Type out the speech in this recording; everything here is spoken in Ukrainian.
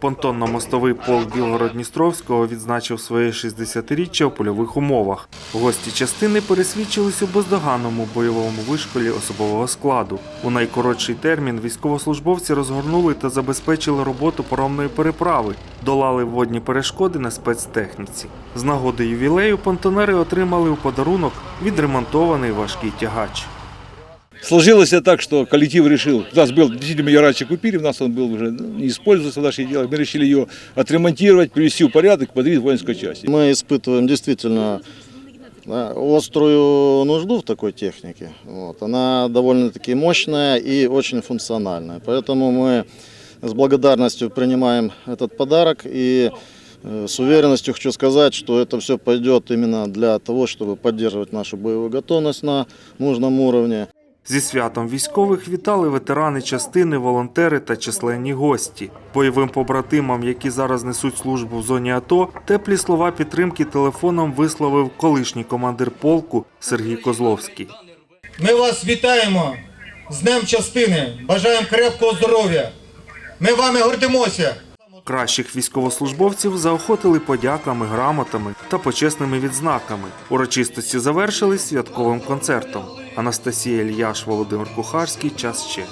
Понтонно-мостовий полк Білгород-Дністровського відзначив своє 60-річчя у польових умовах. Гості частини пересвідчились у бездоганному бойовому вишколі особового складу. У найкоротший термін військовослужбовці розгорнули та забезпечили роботу поромної переправи, долали водні перешкоди на спецтехніці. З нагоди ювілею понтонери отримали у подарунок відремонтований важкий тягач. Сложилось так, что коллектив решил, у нас был, действительно, мы ее раньше купили, у нас он был уже ну, не используется в наших делах, мы решили ее отремонтировать, привести в порядок, подарить воинской части. Мы испытываем действительно да, острую нужду в такой технике. Вот. Она довольно-таки мощная и очень функциональная. Поэтому мы с благодарностью принимаем этот подарок и э, с уверенностью хочу сказать, что это все пойдет именно для того, чтобы поддерживать нашу боевую готовность на нужном уровне. Зі святом військових вітали ветерани частини, волонтери та численні гості. Бойовим побратимам, які зараз несуть службу в зоні АТО, теплі слова підтримки телефоном висловив колишній командир полку Сергій Козловський. Ми вас вітаємо з Днем частини. Бажаємо крепкого здоров'я. Ми вами гордимося. Кращих військовослужбовців заохотили подяками, грамотами та почесними відзнаками. Урочистості завершились святковим концертом. Анастасія Ільяш, Володимир Кухарський. Час ще.